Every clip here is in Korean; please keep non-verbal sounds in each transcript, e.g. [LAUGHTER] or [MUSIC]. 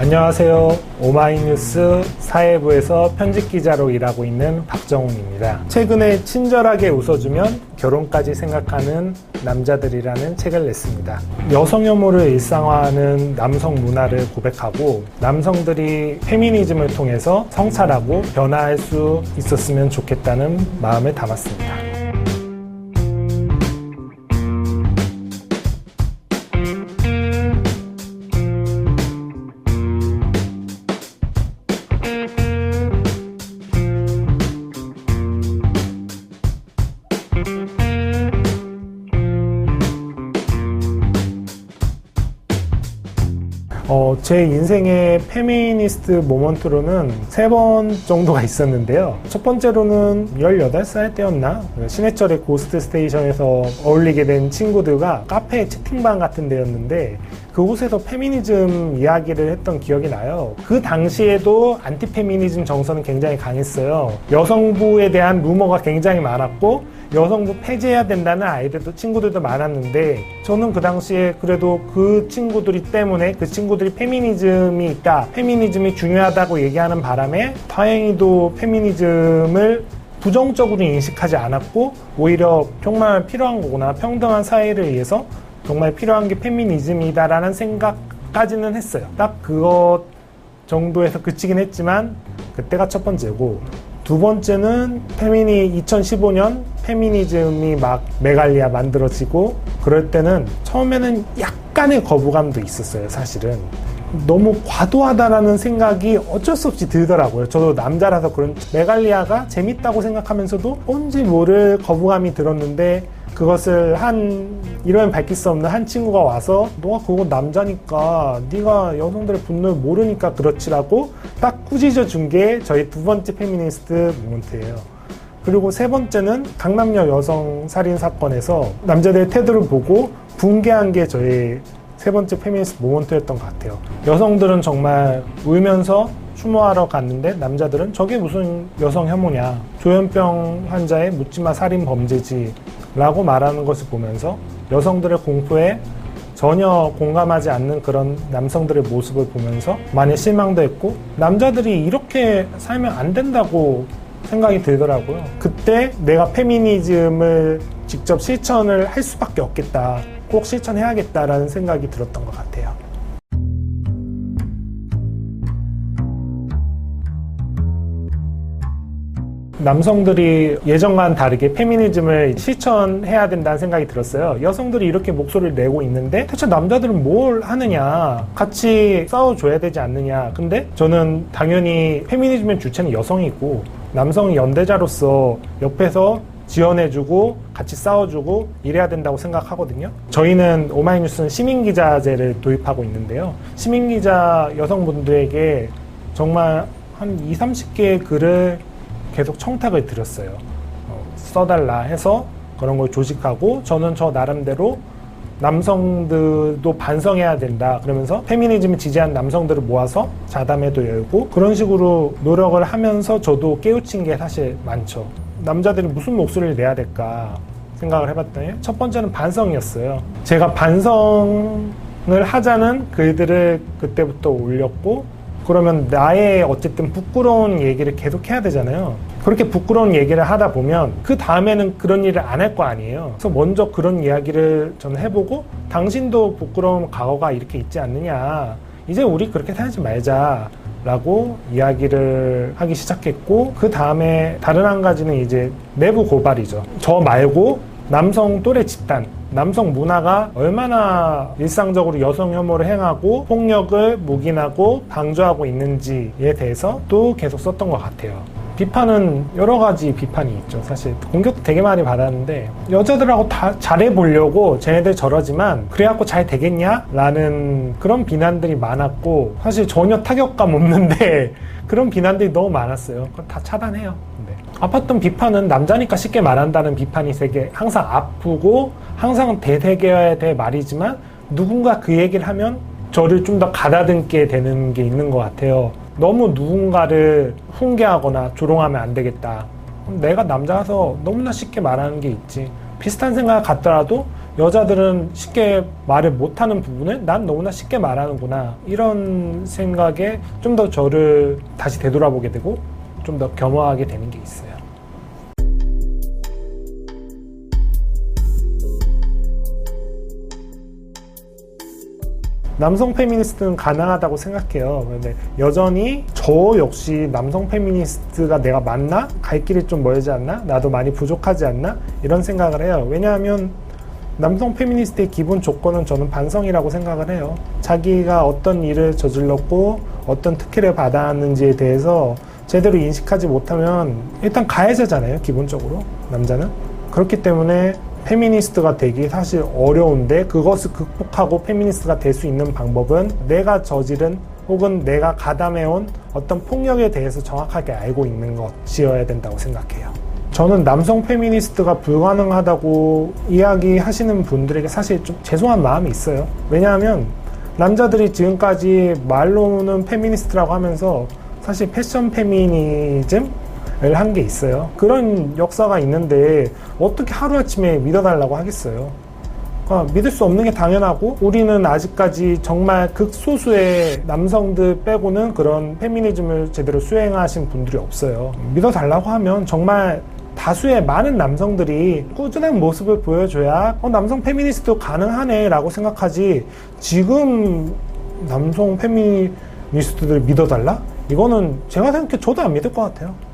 안녕하세요. 오마이뉴스 사회부에서 편집기자로 일하고 있는 박정훈입니다. 최근에 친절하게 웃어주면 결혼까지 생각하는 남자들이라는 책을 냈습니다. 여성 혐오를 일상화하는 남성 문화를 고백하고 남성들이 페미니즘을 통해서 성찰하고 변화할 수 있었으면 좋겠다는 마음을 담았습니다. 제 인생의 페미니스트 모먼트로는 세 번 정도가 있었는데요. 첫 번째로는 18살 때였나? 신해철의 고스트 스테이션에서 어울리게 된 친구들과 카페 채팅방 같은 데였는데 그곳에서 페미니즘 이야기를 했던 기억이 나요. 그 당시에도 안티페미니즘 정서는 굉장히 강했어요. 여성부에 대한 루머가 굉장히 많았고 여성부 폐지해야 된다는 아이들도 친구들도 많았는데 저는 그 당시에 그래도 그 친구들이 때문에 그 친구들이 페미니즘이 있다 페미니즘이 중요하다고 얘기하는 바람에 다행히도 페미니즘을 부정적으로 인식하지 않았고 오히려 정말 필요한 거구나 평등한 사회를 위해서 정말 필요한 게 페미니즘이다라는 생각까지는 했어요 딱 그것 정도에서 그치긴 했지만 그때가 첫 번째고 두 번째는 페미니 2015년 페미니즘이 막 메갈리아 만들어지고 그럴 때는 처음에는 약간의 거부감도 있었어요, 사실은. 너무 과도하다라는 생각이 어쩔 수 없이 들더라고요. 저도 남자라서 그런 메갈리아가 재밌다고 생각하면서도 뭔지 모를 거부감이 들었는데 그것을 한 이러면 밝힐 수 없는 한 친구가 와서 너가 그거 남자니까 네가 여성들의 분노를 모르니까 그렇지라고 딱 꾸짖어 준 게 저희 두 번째 페미니스트 모먼트예요. 그리고 세 번째는 강남역 여성 살인 사건에서 남자들의 태도를 보고 붕괴한 게 저희 세 번째 페미니스트 모먼트였던 것 같아요. 여성들은 정말 울면서 추모하러 갔는데 남자들은 저게 무슨 여성 혐오냐. 조현병 환자의 묻지마 살인 범죄지. 라고 말하는 것을 보면서 여성들의 공포에 전혀 공감하지 않는 그런 남성들의 모습을 보면서 많이 실망도 했고 남자들이 이렇게 살면 안 된다고 생각이 들더라고요. 그때 내가 페미니즘을 직접 실천을 할 수밖에 없겠다. 꼭 실천해야겠다라는 생각이 들었던 것 같아요. 남성들이 예전과는 다르게 페미니즘을 실천해야 된다는 생각이 들었어요. 여성들이 이렇게 목소리를 내고 있는데 대체 남자들은 뭘 하느냐? 같이 싸워줘야 되지 않느냐? 근데 저는 당연히 페미니즘의 주체는 여성이고 남성이 연대자로서 옆에서 지원해주고 같이 싸워주고 이래야 된다고 생각하거든요. 저희는 오마이뉴스는 시민기자제를 도입하고 있는데요. 시민기자 여성분들에게 정말 한 2, 30개의 글을 계속 청탁을 드렸어요. 어, 써달라 해서 그런 걸 조직하고 저는 저 나름대로 남성들도 반성해야 된다. 그러면서 페미니즘을 지지한 남성들을 모아서 자담회도 열고 그런 식으로 노력을 하면서 저도 깨우친 게 사실 많죠. 남자들이 무슨 목소리를 내야 될까 생각을 해봤더니 첫 번째는 반성이었어요. 제가 반성을 하자는 글들을 그때부터 올렸고 그러면 나의 어쨌든 부끄러운 얘기를 계속 해야 되잖아요. 그렇게 부끄러운 얘기를 하다 보면 그 다음에는 그런 일을 안 할 거 아니에요. 그래서 먼저 그런 이야기를 저는 해보고 당신도 부끄러운 과거가 이렇게 있지 않느냐. 이제 우리 그렇게 살지 말자. 라고 이야기를 하기 시작했고 그 다음에 다른 한 가지는 이제 내부 고발이죠. 저 말고 남성 또래 집단 남성 문화가 얼마나 일상적으로 여성 혐오를 행하고 폭력을 묵인하고 방조하고 있는지에 대해서 또 계속 썼던 것 같아요. 비판은 여러 가지 비판이 있죠. 사실 공격도 되게 많이 받았는데 여자들하고 다 잘해 보려고 쟤네들 저러지만 그래갖고 잘 되겠냐? 라는 그런 비난들이 많았고 사실 전혀 타격감 없는데 [LAUGHS] 그런 비난들이 너무 많았어요. 그건 다 차단해요. 네. 아팠던 비판은 남자니까 쉽게 말한다는 비판이 되게 항상 아프고 항상 대세계에 대해 말이지만 누군가 그 얘기를 하면 저를 좀 더 가다듬게 되는 게 있는 것 같아요. 너무 누군가를 훈계하거나 조롱하면 안 되겠다. 내가 남자라서 너무나 쉽게 말하는 게 있지. 비슷한 생각 같더라도 여자들은 쉽게 말을 못하는 부분을 난 너무나 쉽게 말하는구나 이런 생각에 좀 더 저를 다시 되돌아보게 되고 좀 더 겸허하게 되는 게 있어요. 남성 페미니스트는 가능하다고 생각해요. 그런데 여전히 저 역시 남성 페미니스트가 내가 맞나? 갈 길이 좀 멀지 않나? 나도 많이 부족하지 않나? 이런 생각을 해요. 왜냐하면 남성 페미니스트의 기본 조건은 저는 반성이라고 생각을 해요. 자기가 어떤 일을 저질렀고 어떤 특혜를 받았는지에 대해서 제대로 인식하지 못하면 일단 가해자잖아요. 기본적으로 남자는 그렇기 때문에 페미니스트가 되기 사실 어려운데 그것을 극복하고 페미니스트가 될 수 있는 방법은 내가 저지른 혹은 내가 가담해온 어떤 폭력에 대해서 정확하게 알고 있는 것이어야 된다고 생각해요. 저는 남성 페미니스트가 불가능하다고 이야기하시는 분들에게 사실 좀 죄송한 마음이 있어요. 왜냐하면 남자들이 지금까지 말로는 페미니스트라고 하면서 사실 패션 페미니즘 을한게 있어요. 그런 역사가 있는데 어떻게 하루아침에 믿어달라고 하겠어요. 그러니까 믿을 수 없는 게 당연하고 우리는 아직까지 정말 극소수의 남성들 빼고는 그런 페미니즘을 제대로 수행하신 분들이 없어요. 믿어달라고 하면 정말 다수의 많은 남성들이 꾸준한 모습을 보여줘야 어, 남성 페미니스트도 가능하네 라고 생각하지 지금 남성 페미니스트들 믿어달라? 이거는 제가 생각해 저도 안 믿을 것 같아요.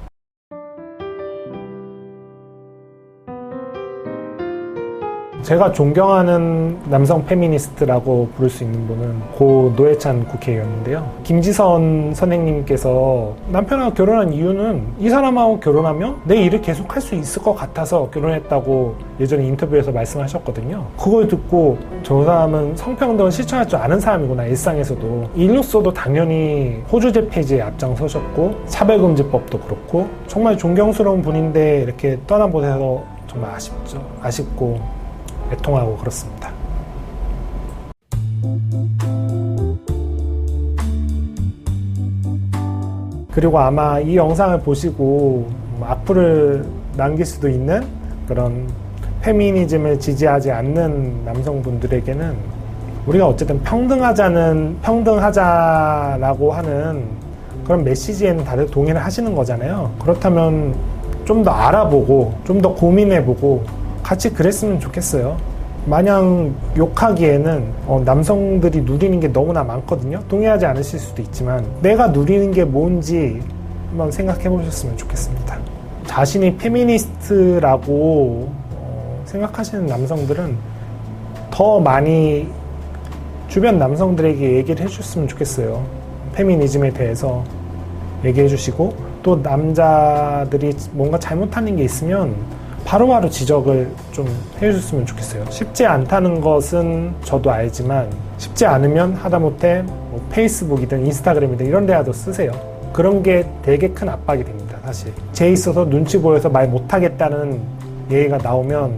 제가 존경하는 남성 페미니스트라고 부를 수 있는 분은 고 노회찬 국회의원인데요. 김지선 선생님께서 남편하고 결혼한 이유는 이 사람하고 결혼하면 내 일을 계속 할 수 있을 것 같아서 결혼했다고 예전에 인터뷰에서 말씀하셨거든요. 그걸 듣고 저 사람은 성평등을 실천할 줄 아는 사람이구나 일상에서도 일로서도 당연히 호주제 폐지에 앞장서셨고 차별금지법도 그렇고 정말 존경스러운 분인데 이렇게 떠나보내서 정말 아쉽죠. 아쉽고 애통하고 그렇습니다. 그리고 아마 이 영상을 보시고 악플을 남길 수도 있는 그런 페미니즘을 지지하지 않는 남성분들에게는 우리가 어쨌든 평등하자는 평등하자라고 하는 그런 메시지에는 다들 동의를 하시는 거잖아요. 그렇다면 좀 더 알아보고 좀 더 고민해보고 같이 그랬으면 좋겠어요. 마냥 욕하기에는 어, 남성들이 누리는 게 너무나 많거든요. 동의하지 않으실 수도 있지만 내가 누리는 게 뭔지 한번 생각해 보셨으면 좋겠습니다. 자신이 페미니스트라고 어, 생각하시는 남성들은 더 많이 주변 남성들에게 얘기를 해줬으면 좋겠어요. 페미니즘에 대해서 얘기해 주시고 또 남자들이 뭔가 잘못하는 게 있으면 바로바로 지적을 좀 해주셨으면 좋겠어요. 쉽지 않다는 것은 저도 알지만 쉽지 않으면 하다못해 뭐 페이스북이든 인스타그램이든 이런 데라도 쓰세요. 그런 게 되게 큰 압박이 됩니다, 사실. 제 있어서 눈치 보여서 말 못하겠다는 얘기가 나오면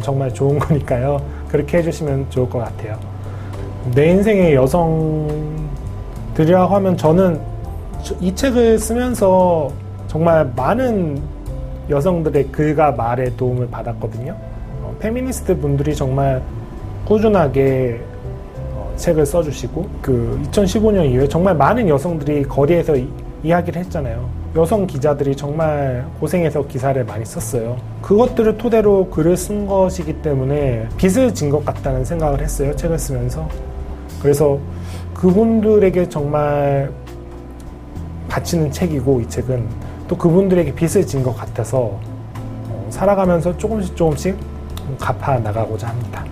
정말 좋은 [LAUGHS] 거니까요. 그렇게 해주시면 좋을 것 같아요. 내 인생의 여성들이라고 하면 저는 이 책을 쓰면서 정말 많은 여성들의 글과 말에 도움을 받았거든요. 어, 페미니스트 분들이 정말 꾸준하게 어, 책을 써주시고 그 2015년 이후에 정말 많은 여성들이 거리에서 이, 이야기를 했잖아요. 여성 기자들이 정말 고생해서 기사를 많이 썼어요. 그것들을 토대로 글을 쓴 것이기 때문에 빚을 진 것 같다는 생각을 했어요. 책을 쓰면서. 그래서 그분들에게 정말 바치는 책이고 이 책은 또 그분들에게 빚을 진 것 같아서 어, 살아가면서 조금씩 조금씩 갚아 나가고자 합니다.